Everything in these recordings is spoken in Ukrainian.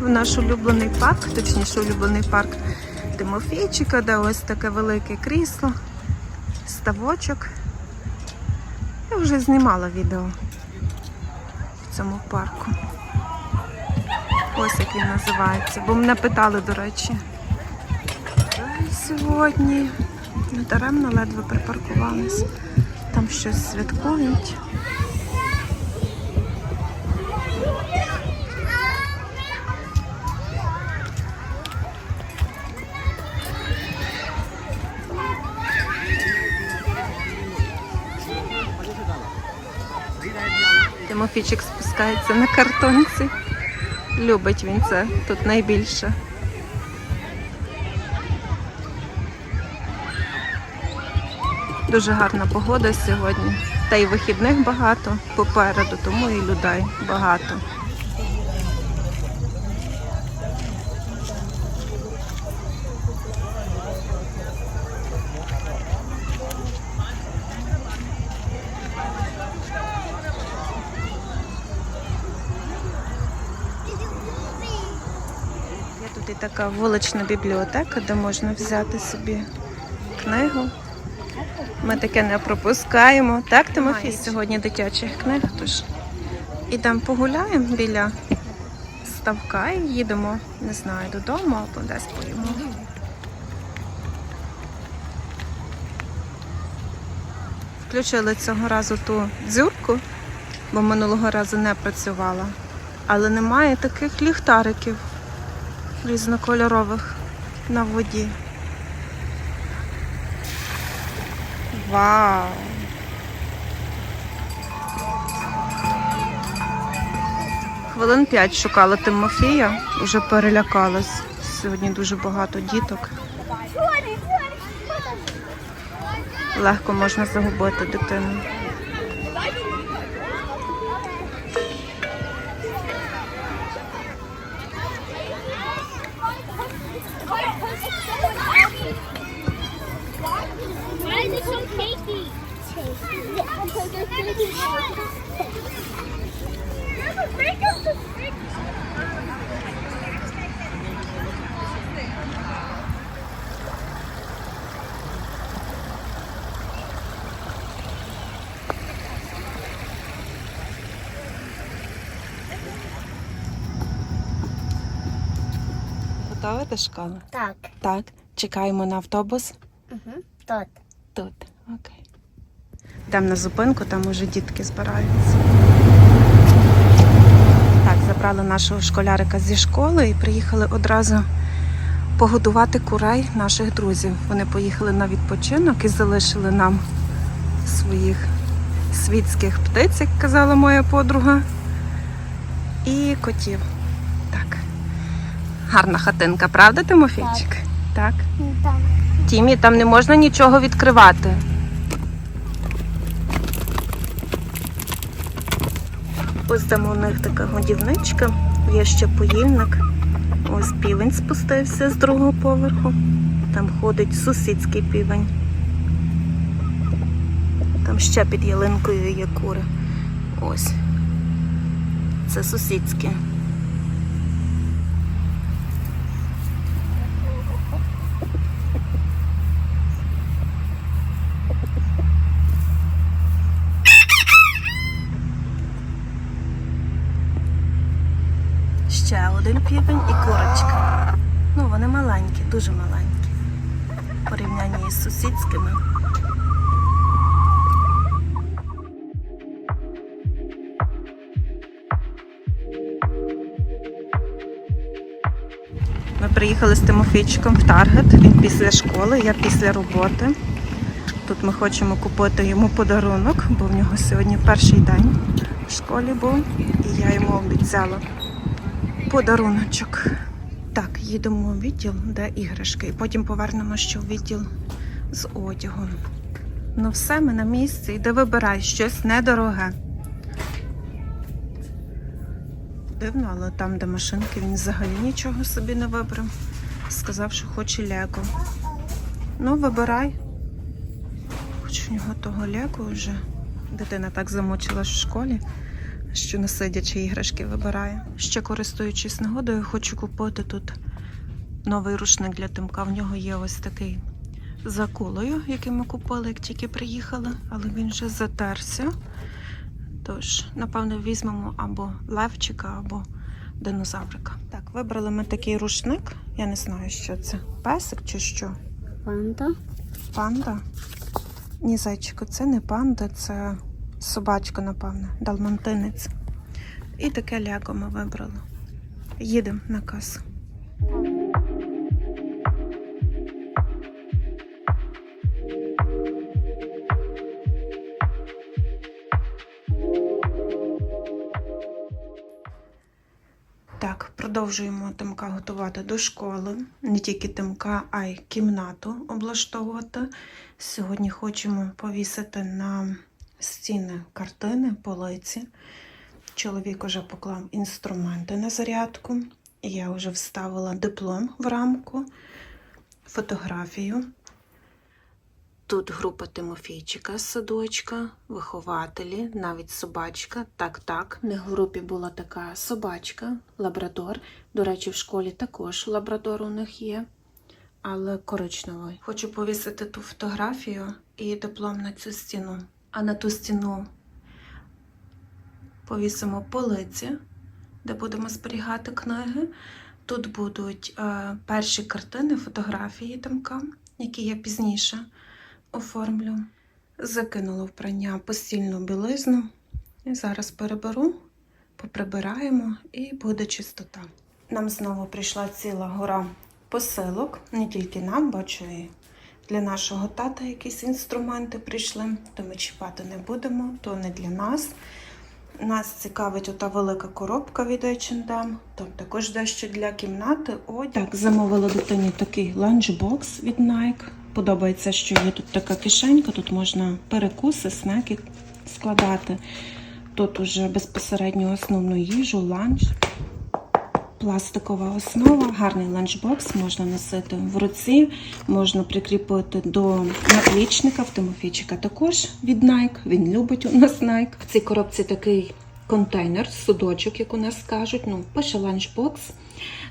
в наш улюблений парк, точніше улюблений парк Тимофійчика, де ось таке велике крісло, ставочок. Я вже знімала відео в цьому парку. Ось як він називається, бо мене питали, до речі. Сьогодні даремно ледве припаркувались. Там щось святкують. Тимофійчик спускається на картонці. Любить він це тут найбільше. Дуже гарна погода сьогодні. Та й вихідних багато попереду, тому і людей багато. Така вулична бібліотека, де можна взяти собі книгу. Ми таке не пропускаємо. Так, Тимофій, сьогодні дитячих книг, тож ідемо погуляємо біля ставка і їдемо, не знаю, додому або десь поїмо. Включили цього разу ту дзюрку, бо минулого разу не працювала. Але немає таких ліхтариків різнокольорових на воді. Вау! Хвилин п'ять шукала Тимофія, вже перелякалась. Сьогодні дуже багато діток. Легко можна загубити дитину. Готова до школи? Так. Так. Чекаємо на автобус. Угу. Тут. Тут. Окей. Йдемо на зупинку, там уже дітки збираються. Так, забрали нашого школярика зі школи і приїхали одразу погодувати курей наших друзів. Вони поїхали на відпочинок і залишили нам своїх світських птиць, як казала моя подруга, і котів. Так. Гарна хатинка, правда, Тимофійчик? Так. Так. Тімі, там не можна нічого відкривати. Ось там у них така годівничка, є ще поїльник. Ось півень спустився з другого поверху. Там ходить сусідський півень. Там ще під ялинкою є кури. Ось. Це сусідські. Дуже маленькі. В порівнянні із сусідськими. Ми приїхали з Тимофійчиком в Таргет. Він після школи, я після роботи. Тут ми хочемо купити йому подарунок, бо в нього сьогодні перший день в школі був. І я йому обіцяла подаруночок. Їдемо у відділ, де іграшки, і потім повернемо ще в відділ з одягом. Ну все, ми на місці. Іди вибирай щось недороге. Дивно, але там, де машинки, він взагалі нічого собі не вибрав. Сказав, що хоче леко. Ну, вибирай. Хоч у нього того леко вже. Дитина так замучилась в школі, що не сидячи іграшки вибирає. Ще користуючись нагодою, хочу купити тут новий рушник для Тимка. В нього є ось такий за кулею, який ми купили, як тільки приїхали, але він вже затерся. Тож, напевно, візьмемо або левчика, або динозаврика. Так, вибрали ми такий рушник. Я не знаю, що це. Песик чи що? Панда. Панда? Ні, зайчику, це не панда, це собачка, напевне, далмантинець. І таке ляго ми вибрали. Їдемо на касу. Продовжуємо Тимка готувати до школи. Не тільки Тимка, а й кімнату облаштовувати. Сьогодні хочемо повісити на стіни картини, полиці. Чоловік уже поклав інструменти на зарядку. Я вже вставила диплом в рамку, фотографію. Тут група Тимофійчика з садочка, вихователі, навіть собачка. Так, так, не в групі була така собачка, лабрадор. До речі, в школі також лабрадор у них є, але коричневий. Хочу повісити ту фотографію і диплом на цю стіну. А на ту стіну повісимо полиці, де будемо зберігати книги. Тут будуть е, перші картини, фотографії Тимка, які я пізніше оформлю. Закинула в постільну білизну. І зараз переберу, поприбираємо і буде чистота. Нам знову прийшла ціла гора посилок, не тільки нам, бачу, і для нашого тата якісь інструменти прийшли, то ми чіпати не будемо, то не для нас. Нас цікавить ота велика коробка від H&M, там також дещо для кімнати. Одяг. Так, замовила дитині такий ланчбокс від Nike. Подобається, що є тут така кишенька, тут можна перекуси, снеки складати. Тут уже безпосередньо основну їжу, ланч. Пластикова основа, гарний ланчбокс, можна носити в руці, можна прикріпити до наплічника в Тимофійчика також від Nike. Він любить у нас Nike. В цій коробці такий контейнер, судочок, як у нас кажуть. Ну, пише ланчбокс,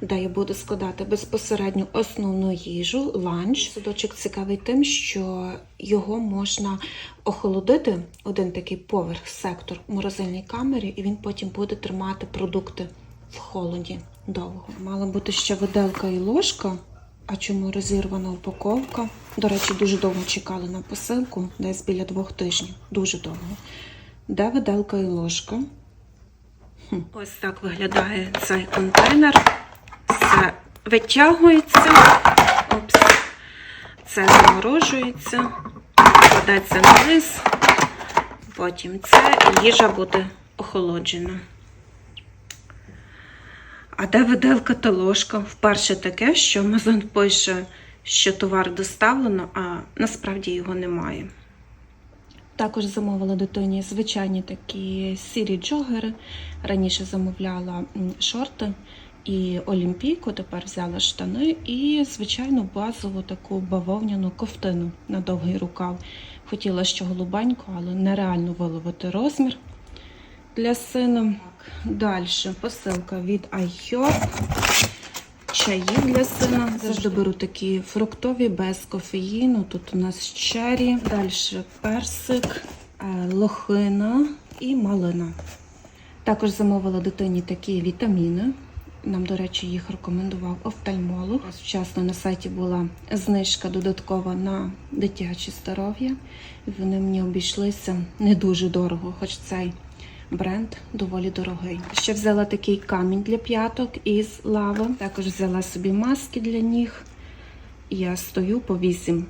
де я буду складати безпосередньо основну їжу, ланч. Судочок цікавий тим, що його можна охолодити, один такий поверх, сектор у морозильній камері, і він потім буде тримати продукти в холоді довго. Мала бути ще виделка і ложка. А чому розірвана упаковка? До речі, дуже довго чекали на посилку, десь біля двох тижнів. Дуже довго. Де виделка і ложка? Ось так виглядає цей контейнер. Це витягується. Опс. Це заморожується, кладеться на низ. Потім це і їжа буде охолоджена. А де виделка та ложка? Вперше таке, що Амазон пише, що товар доставлено, а насправді його немає. Також замовила дитині звичайні такі сірі джогери. Раніше замовляла шорти і олімпійку, тепер взяла штани і звичайну базову таку бавовняну ковтину на довгий рукав. Хотіла ще голубеньку, але нереально виловити розмір для сина. Далі посилка від iHop. Чаї для сина. Завжди беру такі фруктові без кофеїну. Тут у нас чері, далі персик, е, лохина і малина. Також замовила дитині такі вітаміни. Нам, до речі, їх рекомендував офтальмолог. Вчасно на сайті була знижка додаткова на дитяче здоров'я. І Вони мені обійшлися не дуже дорого, хоч цей бренд доволі дорогий. Ще взяла такий камінь для п'яток із лави. Також взяла собі маски для ніг. Я стою по 8-10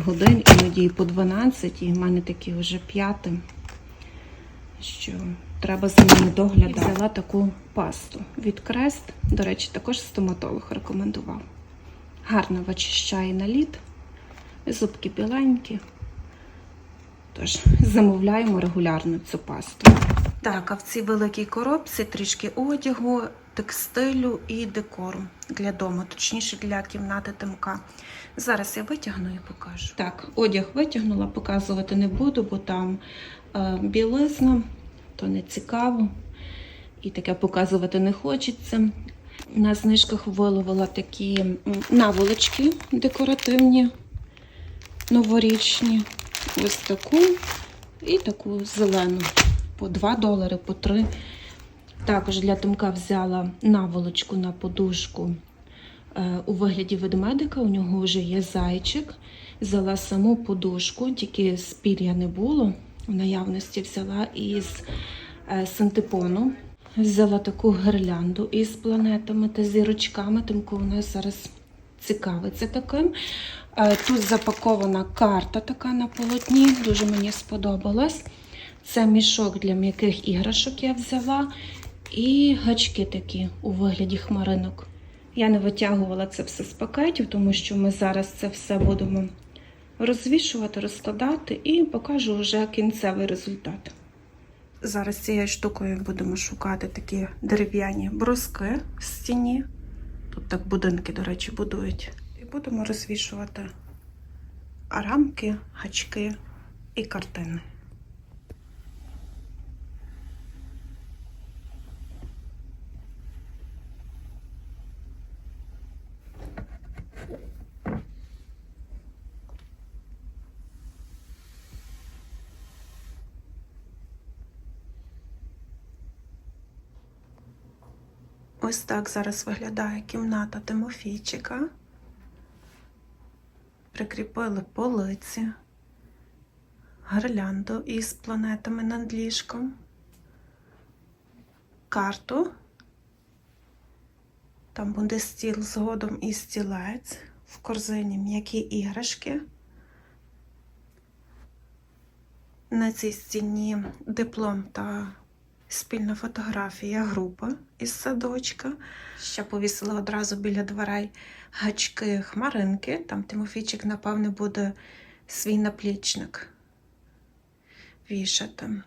годин, іноді по 12, і в мене такі вже п'яти. Що треба за ними доглядати. І взяла таку пасту від Крест. До речі, також стоматолог рекомендував. Гарно вичищає наліт, зубки біленькі. Тож замовляємо регулярно цю пасту. Так, а в цій великій коробці трішки одягу, текстилю і декору для дому, точніше для кімнати Тимка. Зараз я витягну і покажу. Так, одяг витягнула, показувати не буду, бо там е, білизна, то не цікаво. І таке показувати не хочеться. На знижках виловила такі наволочки декоративні, новорічні. Ось таку і таку зелену. По 2 долари, по 3. Також для Тимка взяла наволочку на подушку е, у вигляді ведмедика. У нього вже є зайчик. Взяла саму подушку, тільки з не було. В наявності взяла із е, синтепону. Взяла таку гирлянду із планетами та зірочками, Тимко у нас зараз цікавиться таким. Е, Тут запакована карта така на полотні, дуже мені сподобалась. Це мішок для м'яких іграшок я взяла. І гачки такі у вигляді хмаринок. Я не витягувала це все з пакетів, тому що ми зараз це все будемо розвішувати, розкладати і покажу вже кінцевий результат. Зараз цією штукою будемо шукати такі дерев'яні бруски в стіні. Тут так будинки, до речі, будують. І будемо розвішувати рамки, гачки і картини. Ось так зараз виглядає кімната Тимофійчика. Прикріпили полиці, гирлянду із планетами над ліжком, карту. Там буде стіл згодом і стілець, в корзині м'які іграшки. На цій стіні диплом та спільна фотографія групи із садочка. Ще повісила одразу біля дверей гачки хмаринки. Там Тимофійчик, напевне, буде свій наплічник вішати.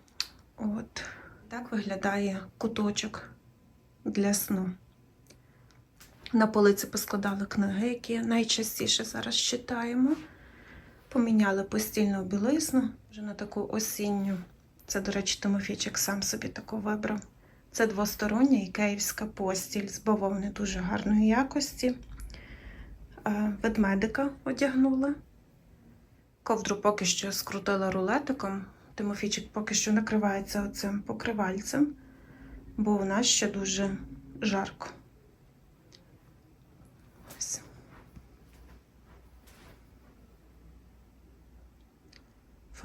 От так виглядає куточок для сну. На полиці поскладали книги, які найчастіше зараз читаємо. Поміняли постільну білизну вже на таку осінню. Це, до речі, Тимофійчик сам собі таку вибрав. Це двостороння ікеївська постіль з бавовни дуже гарної якості. Е, Ведмедика одягнула. Ковдру поки що скрутила рулетиком. Тимофійчик поки що накривається оцим покривальцем, бо у нас ще дуже жарко.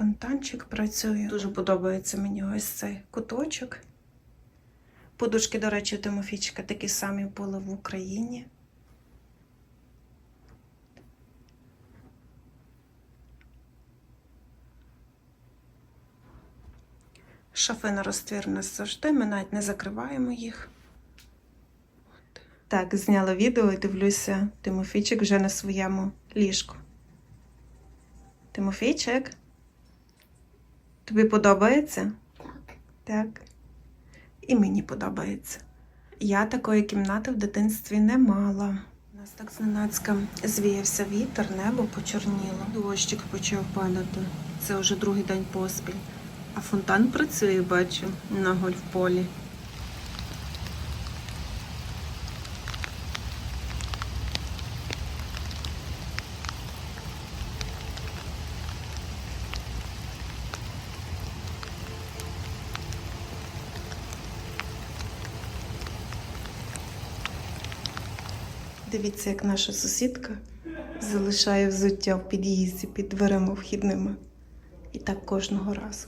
Фонтанчик працює. Дуже подобається мені ось цей куточок. Подушки, до речі, Тимофійчика такі самі були в Україні. Шафи на розтвір у нас завжди, ми навіть не закриваємо їх. Так, зняла відео і дивлюся, Тимофійчик вже на своєму ліжку. Тимофійчик? Тобі подобається? Так. І мені подобається. Я такої кімнати в дитинстві не мала. У нас так зненацька звіявся вітер, небо почорніло. Дощик почав падати. Це вже другий день поспіль. А фонтан працює, бачу, на гольфполі. Дивіться, як наша сусідка залишає взуття в під'їзді під дверима вхідними. І так кожного разу.